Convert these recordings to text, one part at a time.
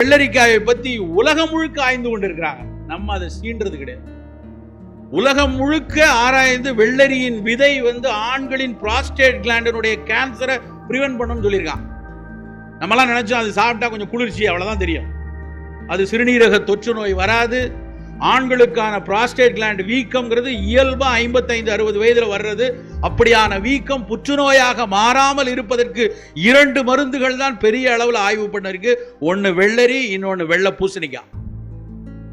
வெள்ளரிக்காயை பத்தி உலகம் முழுக்க ஆய்ந்து கொண்டிருக்கிறாங்க. நம்ம அதை சீன்றது கிடையாது. உலகம் முழுக்க ஆராய்ந்து வெள்ளரியின் விதை வந்து ஆண்களின் புராஸ்டேட் கிளாண்டினுடைய கேன்சரை ப்ரிவென்ட் பண்ணணும்னு சொல்லியிருக்கான் நம்மலாம் நினைச்சோம் அது சாப்பிட்டா கொஞ்சம் குளிர்ச்சி அவ்வளவுதான் தெரியும். அது சிறுநீரக தொற்று நோய் வராது. ஆண்களுக்கான ப்ராஸ்டேட் கிளாண்ட் வீக்கம்ங்கிறது இயல்பாக ஐம்பத்தைந்து அறுபது வயதில் வர்றது. அப்படியான வீக்கம் புற்றுநோயாக மாறாமல் இருப்பதற்கு இரண்டு மருந்துகள் தான் பெரிய அளவில் ஆய்வு பண்ணிருக்கு. ஒன்று வெள்ளரி இன்னொன்று வெள்ளை பூசணிக்காய்.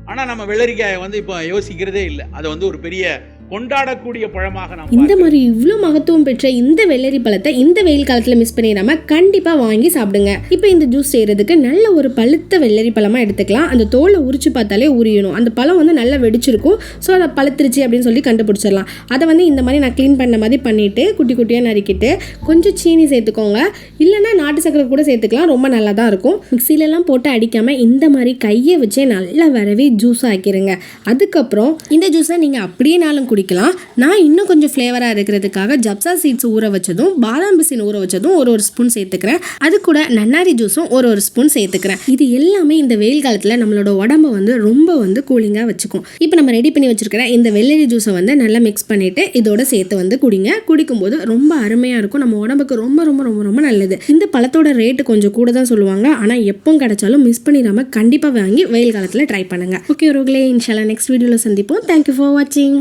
ஆனால் நம்ம வெள்ளரிக்காயை வந்து இப்போ யோசிக்கிறதே இல்லை. அதை வந்து ஒரு பெரிய கொண்டாடக்கூடிய பழமாக நாம் இந்த மாதிரி இவ்வளோ மகத்துவம் பெற்ற இந்த வெள்ளரி பழத்தை இந்த வெயில் காலத்தில் மிஸ் பண்ணிடாம கண்டிப்பாக வாங்கி சாப்பிடுங்க. இப்போ இந்த ஜூஸ் செய்கிறதுக்கு நல்ல ஒரு பழுத்த வெள்ளரி பழமாக எடுத்துக்கலாம். அந்த தோலை உரிச்சு பார்த்தாலே உரியணும். அந்த பழம் வந்து நல்லா வெடிச்சிருக்கும். ஸோ அதை பழுத்துருச்சு அப்படின்னு சொல்லி கண்டுபிடிச்சிடலாம். அதை வந்து இந்த மாதிரி நான் க்ளீன் பண்ண மாதிரி பண்ணிவிட்டு குட்டி குட்டியாக நறுக்கிட்டு கொஞ்சம் சீனி சேர்த்துக்கோங்க. இல்லைன்னா நாட்டு சக்கரை கூட சேர்த்துக்கலாம். ரொம்ப நல்லா தான் இருக்கும் மிக்சிலெலாம் போட்டு அடிக்காமல் இந்த மாதிரி கையை வச்சே நல்லா வரவி ஜூஸ் ஆக்கிடுங்க அதுக்கப்புறம் இந்த ஜூஸை நீங்கள் அப்படியே நாளும் குடிக்கலாம். நான் இன்னும் கொஞ்சம் ஃப்ளேவராக இருக்கிறதுக்காக ஜப்சா சீட்ஸ் ஊற வச்சதும் பாதாம் பிசின் ஊற வச்சதும் ஒரு ஒரு ஸ்பூன் சேர்த்துக்கிறேன். அது கூட நன்னாரி ஜூஸும் ஒரு ஒரு ஸ்பூன் சேர்த்துக்கிறேன். இது எல்லாமே இந்த வெயில் காலத்தில் நம்மளோட உடம்ப வந்து ரொம்ப வந்து கூலிங்காக வச்சுக்கும். இப்போ நம்ம ரெடி பண்ணி வச்சுருக்கிற இந்த வெள்ளரி ஜூஸை வந்து நல்லா மிக்ஸ் பண்ணிட்டு இதோட சேர்த்து வந்து குடிங்க. குடிக்கும்போது ரொம்ப அருமையாக இருக்கும். நம்ம உடம்புக்கு ரொம்ப ரொம்ப ரொம்ப ரொம்ப நல்லது. இந்த பழத்தோட ரேட்டு கொஞ்சம் கூட தான் சொல்லுவாங்க. ஆனால் எப்போ கிடைச்சாலும் மிஸ் பண்ணிடாமல் கண்டிப்பாக வாங்கி வெயில் காலத்தில் ட்ரை பண்ணுங்க. ஓகே ரோக்லே இன்ஷால்லா நெக்ஸ்ட் வீடியோவில் சந்திப்போம். தேங்க்யூ ஃபார் வாட்சிங்